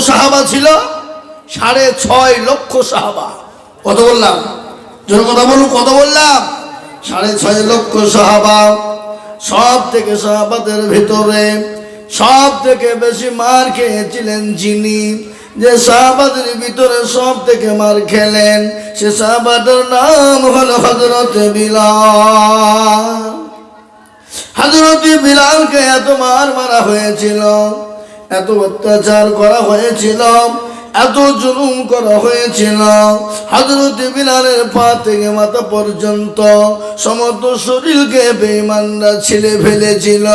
সাহাবা ছিল? সাড়ে ছয় লক্ষ সাহাবা। কত বললাম? জোর কথা বলুন, কত বললাম? সাড়ে ছয় লক্ষ সাহাবা। সব থেকে সাহাবাদের ভিতরে সব থেকে বেশি মার খেয়েছিলেন যিনি। যে সাহাবাদের ভিতরে সব থেকে মার খেলেন, সে সাহাবাদের নাম হলো হজরত বিলাল। হাজরতি বিলালকে এত মার মারা হয়েছিল। এত অত্যাচার করা হয়েছিল, এত জুলুম করা হয়েছিল। হাজরতি বিলালের পা থেকে মাথা পর্যন্ত সমস্ত শরীরকে বেইমানরা ছিলে ফেলেছিল।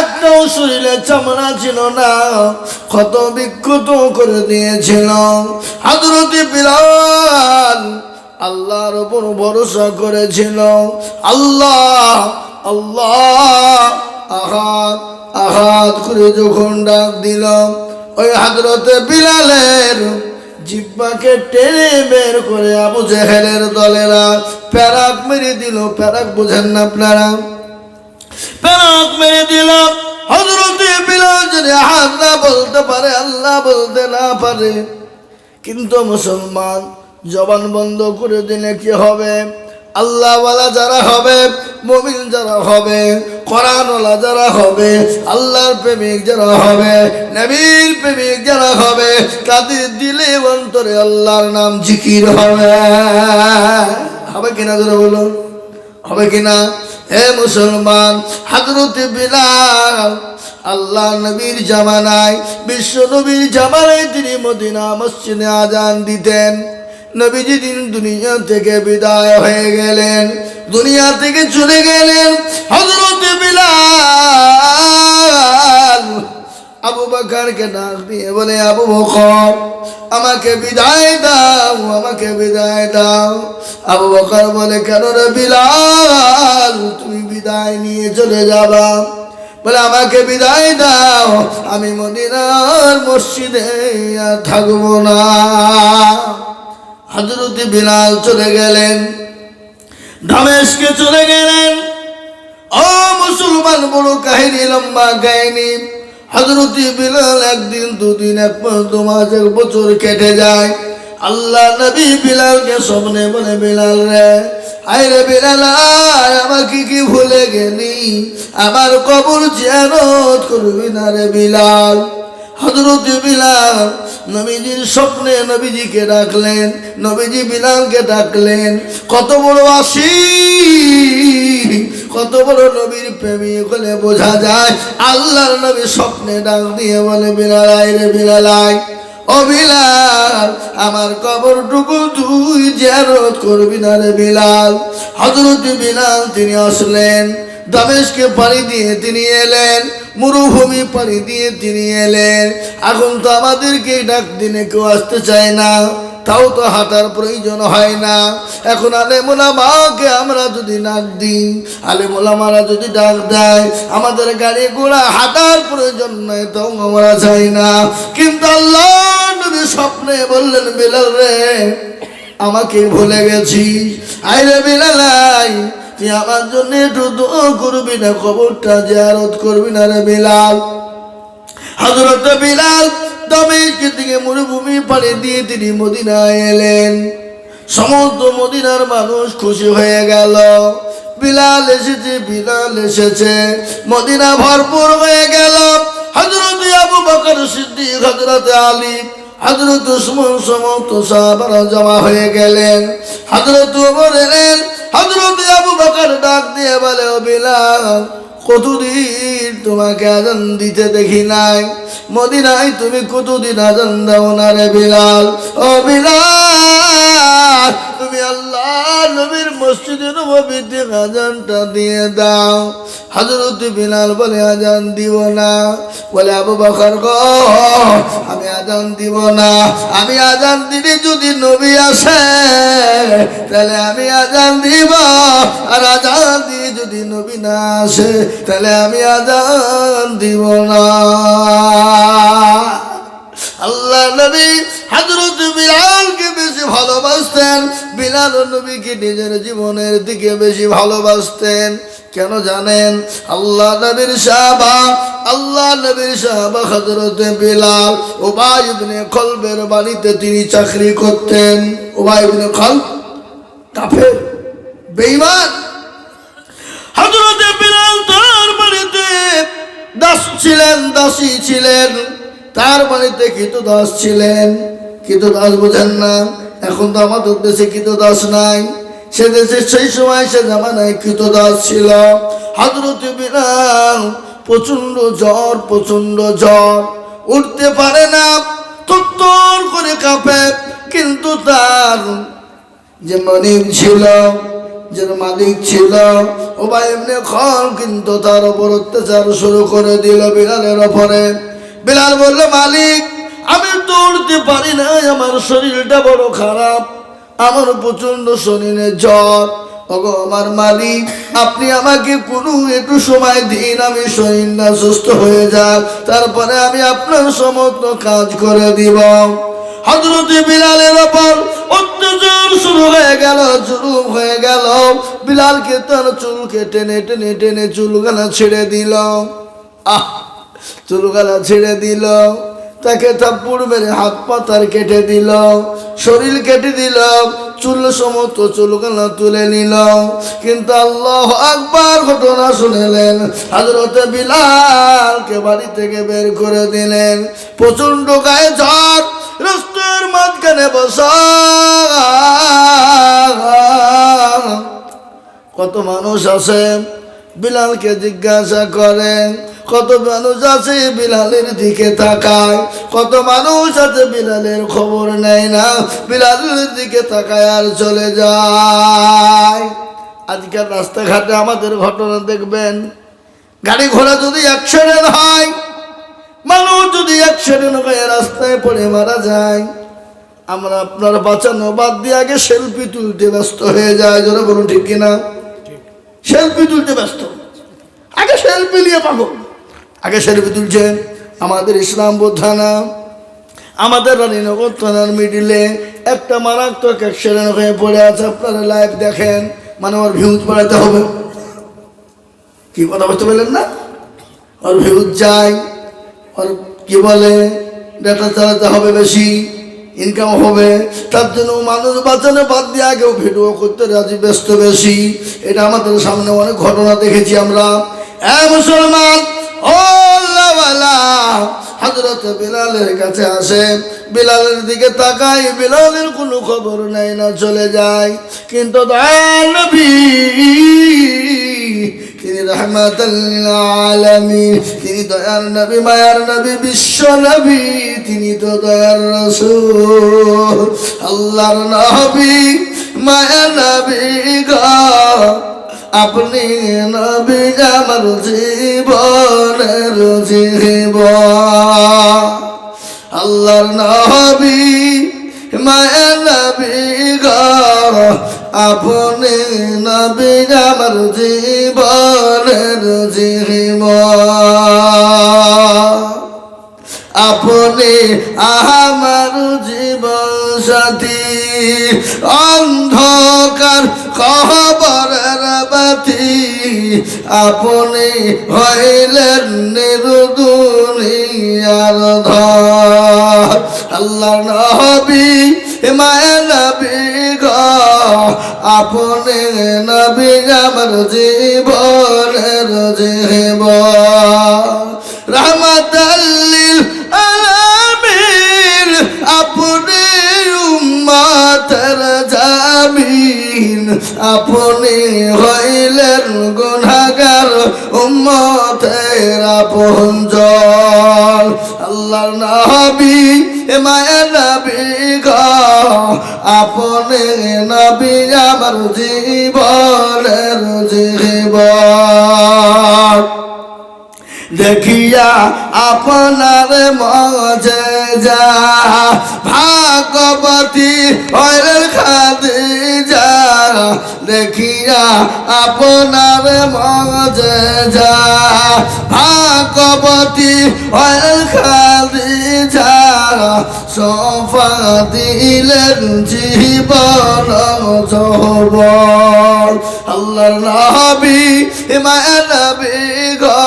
একটাও শরীরে চামড়া ছিল না, ক্ষত বিক্ষত করে দিয়েছিল। হাজরতি বিলাল আল্লাহর উপর ভরসা করেছিল, আল্লাহ আল্লাহ আহাত করে যখন ডাক দিল ওই হাজরতে বিলালের জিব্বাকে টেনে বের করে আবু জেহেলের দলেরা প্যারাক মেরে দিল। প্যারাক বোঝেন না আপনারা? প্যারাক মেরে দিল। হজরতে বিলাল যদি হাত না বলতে পারে, আল্লাহ বলতে না পারে। কিন্তু মুসলমান জবান বন্ধ করে দিলে কি হবে? আল্লাহওয়ালা যারা হবে, মমিন যারা হবে, কোরআনওয়ালা যারা হবে, আল্লাহর প্রেমিক যারা হবে, নবীর প্রেমিক যারা হবে, তাদের দিলে অন্তরে আল্লাহর নাম জিকির হবে। হবে কিনা ধরে বলো হবে কিনা? হে মুসলমান হাজরতে বিলাল আল্লাহ নবীর জামানায়, বিশ্ব নবীর জামানায় তিনি মদিনা মসজিদে আজান দিতেন। নবীজি দিন দুনিয়া থেকে বিদায় হয়ে গেলেন। দুনিয়া থেকে চলে গেলেন হজরতে বিলাল। আবু বাকারকে ডাক দিয়ে বলে, আবু বকর, আমাকে বিদায় দাও, আমাকে বিদায় দাও। আবু বকর বলে, কেন রে বিলাল, তুমি বিদায় নিয়ে চলে যাবা? বলে, আমাকে বিদায় দাও, আমি মদিনার মসজিদে থাকব না। হজরত বিলাল চলে গেলেন। ধামেশকে চলে গেলেন। ও মুসলমান, বড় কাহিনী, লম্বা কাহিনী। হজরতি বিলাল একদিন, দুদিন, এক মাস, এক বছর কেটে যায়। আল্লাহ নবী বিলালকে স্বপ্নে বলে, বিলাল রে আয় রে বিলাল আমাকে কি ভুলে গেলি? আমার কবর জিয়ারত করবি না রে বিলাল। হজরত বিলাল নবীজির স্বপ্নে নবীজিকে ডাকলেন, নবীজি বিলালকে ডাকলেন, কত বড় আসি কত বড় নবীর প্রেমী, বলে বোঝা যায়, আল্লাহর নবী স্বপ্নে ডাক দিয়ে বলে বিলালাই রে বিলাল আমার কবরটুকু তুই জেরত করবি না রে বিলাল। হজরত বিলাল তিনি আসলেন, দামেশকে পাড়ি দিয়ে তিনি এলেন মরুভূমি পাড়ি দিয়ে তিনি এলেন। এখন তো আমাদেরকে ডাক দিনে কেউ আসতে চায় না। তাও তো হাঁটার প্রয়োজন হয় না। এখন আলে মোলামাকে আমরা যদি ডাক দিই আলে মোলামারা যদি ডাক দেয়, আমাদের গাড়ি ঘোড়া হাঁটার প্রয়োজন নয় তাও আমরা চাই না। কিন্তু আল্লাহ নবী স্বপ্নে বললেন, বিলাল রে, আমাকে ভুলে গেছি আইরে বিলালাই তুই আমার জন্য একটু দোয়া করবি না খবরটা জিয়ারত করবি না রে বিলাল। হজরত বিলাল দমেশক থেকে মরুভূমি পাড়ে দিয়ে তিনি মদিনায় এলেন। সমস্ত মদিনার মানুষ খুশি হয়ে গেল। বিলাল এসেছে বিলাল এসেছে, মদিনা ভরপুর হয়ে গেল। হজরত আবু বকর সিদ্দিক হজরত আলী হজরত উসমান, সমস্ত সাহাবারা জমা হয়ে গেলেন। হজরত ওমর এলেন হজরত আবু বকর ডাক দিয়ে বলে ও বিলাল কতদিন তোমাকে আজান দিতে দেখি নাই? মদিনায় তুমি কতদিন আজান দাও না রে বিলাল? ও বিলাল, তুমি আল্লাহ নবীর মসজিদে নবীতে আজানটা দিয়ে দাও। হজরত বিলাল বলে, আজান দিব না। বলে, আবু বকর গো, আমি আজান দিব না। আমি আজান দিলে যদি নবী আসে, তাহলে আমি আজান দিব। আর আজান দিয়ে যদি নবী না আসে, তাহলে আমি আজান দিব বিলাল নবীকে নিজের জীবনের দিকে বেশি ভালোবাসতেন। কেন জানেন? আল্লাহ নবীর সাহাবা, আল্লাহ নবীর সাহাবা হজরতে বিলাল ওবাই ইবনে খলবের বাড়িতে তিনি চাকরি করতেন। ওবাই ইবনে খল, কাফের, বেঈমান। হজরতে বিলাল তার বাড়িতে দাস ছিলেন, দাসী ছিলেন। তার বাড়িতে কিতু দাস ছিলেন। কিতু দাস বোঝেন না। এখন তো আমাদের দেশে কিতু দাস নাই। সে দেশে সেই সময় সে জামানায় কৃত দাস ছিল। হজরতে বিলাল প্রচণ্ড জ্বর প্রচণ্ড জ্বর। উঠতে পারে না তত্তর করে কাঁপে। কিন্তু তার যে মালিক ছিল, যে মালিক ছিল, ও ভাই এমনি খন কিন্তু তার উপর অত্যাচার শুরু করে দিল বিলালের ওপরে বিলাল বলল, মালিক আমি দৌড়তে পারি না আমার শরীরটা বড় খারাপ, আমার প্রচণ্ড শরীরে জ্বর। ওগো, আমার মালিক, আপনি আমাকে কোনো একটু সময় দিন, আমি শরীরটা সুস্থ হয়ে যাক, তারপরে আমি আপনার সমস্ত কাজ করে দিব। হজরতে বিলালের ওপর অত্যাচার শুরু হয়ে গেল, জুলুম হয়ে গেল। বিলালকে তার চুলকে টেনে টেনে টেনে চুলগালা ছেড়ে দিল। আহ, চুলগালা ছেড়ে দিল। তাকে থাপ্পুড় মেরে হাত পা তার কেটে দিল, শরীর কেটে দিল, চুল সমস্ত চুলগালা তুলে নিল। কিন্তু আল্লাহ আকবার ঘটনা শুনেলেন হাজরতে বিলালকে বাড়ি থেকে বের করে দিলেন। প্রচণ্ড গায়ে ঝড়, রাস্তার মাঝখানে বসা। কত মানুষ আছে বিলালকে জিজ্ঞাসা করেন, কত মানুষ আছে বিলালের দিকে তাকায়? কত মানুষ আছে বিলালের খবর নেয় না? বিলালের দিকে তাকায় আর চলে যায়। আজকাল রাস্তাঘাটে আমাদের ঘটনা দেখবেন, গাড়ি ঘোড়া যদি অ্যাক্সিডেন্ট হয়, মানুষ যদি অ্যাক্সিডেন্ট হয়ে রাস্তায় পড়ে মারা যায়, আমরা আপনার বাঁচানো বাদ দিয়ে আগে সেলফি তুলতে ব্যস্ত হয়ে যায় যেন বলুন ঠিক কিনা? সেলফি তুলতে ব্যস্ত। আগে সেলফি নিয়ে পাগল। আগে সেলফি তুলছেন আমাদের ইসলামপুর থানা, আমাদের রানীনগর থানার মিডিলে। একটা মারাত্মক অ্যাক্সিডেন্ট হয়ে পড়ে আছে, আপনারা লাইভ দেখেন। মানে ওর ভিউজ বাড়াতে হবে। কি কথা বলতে পারলেন না? ওর ভিউজ যায়, ওর কি বলে ডেটা চালাতে হবে বেশি। ইনকাম হবে, তার জন্য মানুষ বাঁচানো বাদ দিয়ে আগেও ভিডিও করতে রাজি, ব্যস্ত, বেশি। এটা আমাদের সামনে অনেক ঘটনা দেখেছি আমরা। এ মুসলমান, ও হজরত বিলালের কাছে আসে। বিলালের দিকে তাকাই বিলালের কোনো খবর নাই, না চলে যায়। কিন্তু দয়াল নবী তিনি রহমাতাল্লামিন তিনি দয়ার নবী, মায়ার নবী, বিশ্ব নবী, তিনি তো দয়ার রসুল। আল্লাহর নবী, মায়ার নবী গা, আপনি নবী আমার জীবনের জীবন। আল্লাহর নবী মায়া নবী গো আপনি নবী আমার জীবনের জীবন। আপনি আমার জীবন সাথী। অন্ধকার খবরের বাতি। আপনি হইলেন নিরুদুনিয়ার ধর আল্লাহ নবী মায়া নবী গ আপনি নবী আমার জীবনের জীবন রহমতাল্লিল আলামিন, আপনি উম্মতের জামিন। আপনি হইলেন গুনাহগার উম্মতের আপনজন। আল্লাহর নবী মায়া নবী গ। আপনে নবী আমার জীবনের জীবন। দেখিয়া আপনার মজে যা। ভাগবতী হইলেন খাদি যা দেখিয়া আপনার মজে যা। ভাগবতী হইলেন খাদি যা সফা দিলেন জীবন যৌবন। আল্লাহর নবী মায়ের নবী গো,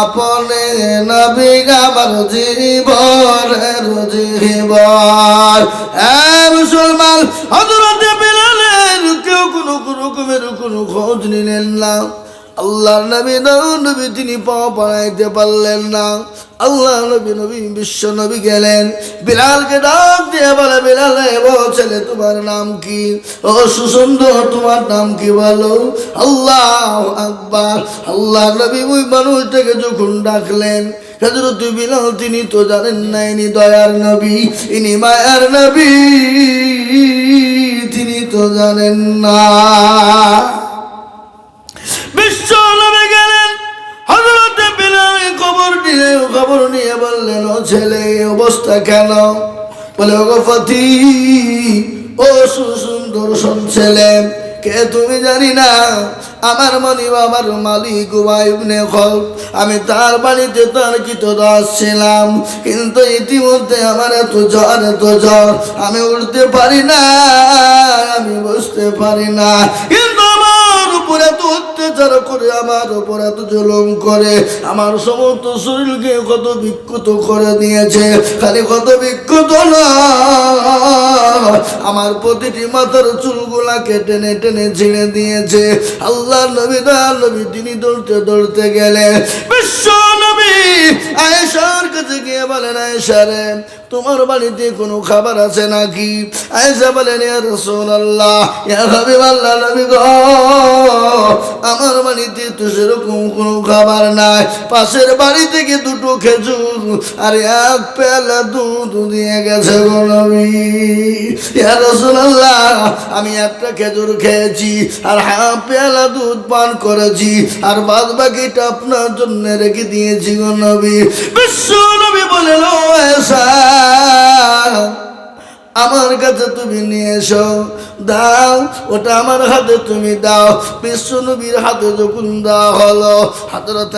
আপনে নবী আমার জীবনের জীবন। এ মুসলমান হজরতে বেলালের কেউ কোনো রকমের কোনো খোঁজ নিলেন না। আল্লাহর নবী নবী তিনি পাওয়া বানাইতে পারলেন না। আল্লাহ নবী নবী বিশ্ব নবী গেলেন। বিলালকে ডাক দিয়ে বলে, বিলাল ছেলে, তোমার নাম কি? ও সুসুন্দর, তোমার নাম কি বলো? আল্লাহ আকবার। আল্লাহ নবী ওই মানুষটাকে যখন ডাকলেন হজরত বিলাল, তিনি তো জানেন না, ইনি দয়ার নবী, ইনি মায়ার নবী, তিনি তো জানেন না। খবর নিয়ে বললেন, ও ছেলে অবস্থা কেন? বলে, ওগো ফতি ও সুসুন্দর সন ছেলে, কে তুমি জানি না? আমার মনি বাবার মালিক ইবনে খল আমি তার বাড়িতে তার কিত দাস ছিলাম, কিন্তু ইতিমধ্যে আমার এত জ্বর এত জ্বর। আমি উঠতে পারি না, আমি বসতে পারি না। কিন্তু উপরে এত করে, আমার উপর এত জুলুম করে, আমার সমস্ত শরীরকে কত বিক্ষত করে দিয়েছে। খালি কত বিক্ষত না, আমার প্রতিটি মাথার চুলগুলাকে টেনে টেনে ছিঁড়ে দিয়েছে। আল্লাহ নবী দা নবী, তিনি দৌড়তে দৌড়তে গেলে বিশ্ব নবী, আয়েশার কাছে গিয়ে বলেন, আয়েশা রে, তোমার বাড়িতে কোনো খাবার আছে নাকি? আয়েশা বলেন, ইয়া রাসূলুল্লাহ, ইয়া হাবিবাল্লাহ নবী গো। আমার বাড়িতে তো সেরকম কোনো খাবার নাই। পাশের বাড়ি থেকে দুটো খেজুর আর এক পেলা দুধ দিয়ে গেছে গো নবী। আমি একটা খেজুর খেয়েছি আর হাফ পেলা দুধ পান করেছি আর বাদ বাকিটা আপনার জন্য রেখে দিয়েছি গো নবী। বিশ্ব নবী বলেন, ও আমার কাছে তুমি নিয়ে এসো, দাও, ওটা আমার হাতে তুমি দাও। বিশ্ব নবীর হাতে যখন দেওয়া হলো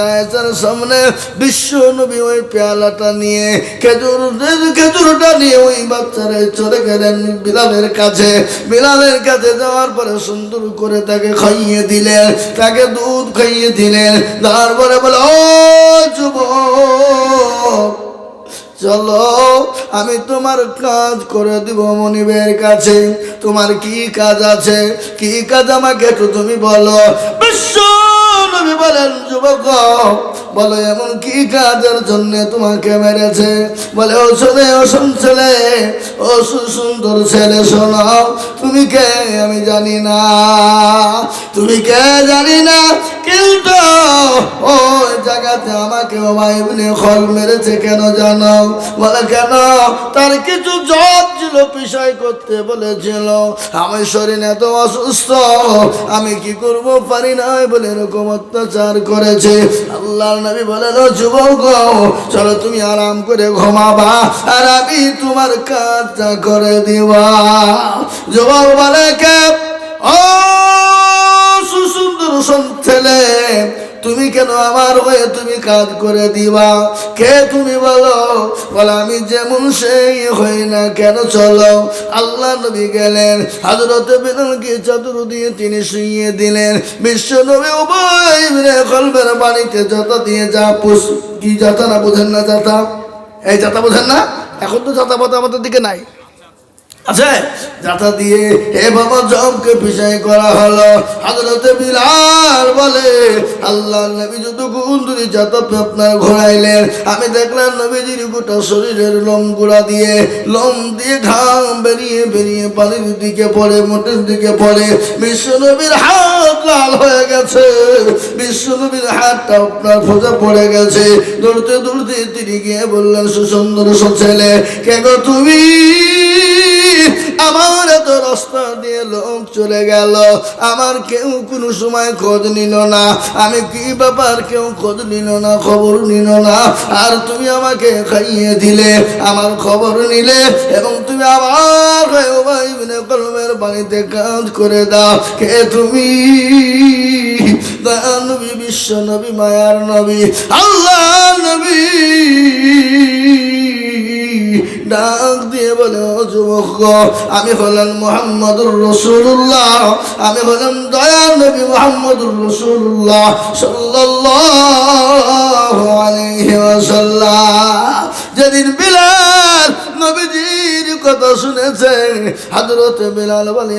আয়েশার সামনে বিশ্ব নবী ওই পেয়ালাটা নিয়ে খেজুর খেজুরটা নিয়ে ওই বাচ্চারা চলে গেলেন বিলালের কাছে। বিলালের কাছে যাওয়ার পরে সুন্দর করে তাকে খাইয়ে দিলেন, তাকে দুধ খাইয়ে দিলেন। তারপরে বলে, ও যুবক চলো, আমি তোমার কাজ করে দিব মনিবের কাছে। তোমার কি কাজ আছে? কি কাজ আমাকে একটু তুমি বলো। বিশ্ব নবী বলেন, যুবক, বলো এমন কি কাজের জন্য তোমাকে মেরেছে? বলে, ও ছেলে শোন ছেলে, ও সুন্দর ছেলে, শোনো, তুমি কে? আমি জানি না। তুমি কে জানি না, কিন্তু ওই জায়গাতে আমাকে ওমাইবনে খল মেরেছে, কেন জানো? বলে, কেন? তার কিছু জব ছিল, বিষয় করতে বলেছিল। আমি শরীর এত অসুস্থ, আমি কি করব পারি না? বলে, এরকম অত্যাচার করেছে। আল্লাহর নবী বলে "ও যুবক, চলো তুমি আরাম করে ঘুমাবা আর আমি তোমার কাজটা করে দিবা। যুবক বলে, কে? ও সুসুন্দর সন তুমি কেন আমার হয়ে তুমি কাজ করে দিবা? কে তুমি বলো? বলে, আমি যেমন সেই হই না কেন চলো? আল্লাহ নবী গেলেন হাজরত বেলালকে চাদর দিয়ে তিনি শুইয়ে দিলেন। বিশ্ব নবী উভয় কলবের বাড়িতে যত দিয়ে যা পুষ কি যাতা না বোঝেন না যাতা এই যাতা বোঝেন না? এখন তো যাতা পথ আমাদের দিকে নাই। আছে? যাতা দিয়ে হে বাবা জমকে পিছাই করা হলো। হাজরতে বিলাল বলে, আল্লাহ নবী যত গুন্দুরি যাতা আপনার ঘোরাইলেন। আমি দেখলাম নবীজির গোটা শরীরের লোম গুড়া দিয়ে, লোম দিয়ে ঘাম বেরিয়ে বেরিয়ে পানির দিকে পড়ে মোটের দিকে পড়ে। বিশ্ব নবীর হাত লাল হয়ে গেছে। বিশ্ব নবীর হাতটা আপনার ফোজা পড়ে গেছে। দৌড়তে দৌড়তে তিনি গিয়ে বললেন, সুসুন্দর ছেলে, কে তুমি? আমার এত রাস্তা দিয়ে লোক চলে গেল। আমার কেউ কোনো সময় খোঁজ নিল না। আমি কি ব্যাপার কেউ খোঁজ নিল না, খবর নিল না। আর তুমি আমাকে খাইয়ে দিলে, আমার খবর নিলে এবং তুমি আমার ভাই কলমের বাড়িতে কাজ করে দাও। কে তুমি? নবী বিশ্ব নবী মায়ার নবী আল্লাহ নবী ডাক দিয়ে বলে যুবক আমি হলাম মোহাম্মদুর রসুল্লাহ, আমি হলাম দয়াল নবী মোহাম্মদুর রসুল্লাহ ওয়াসাল্লাম। যেদিন বিলাল নবীজির কথা শুনেছে হযরত বিলাল বলে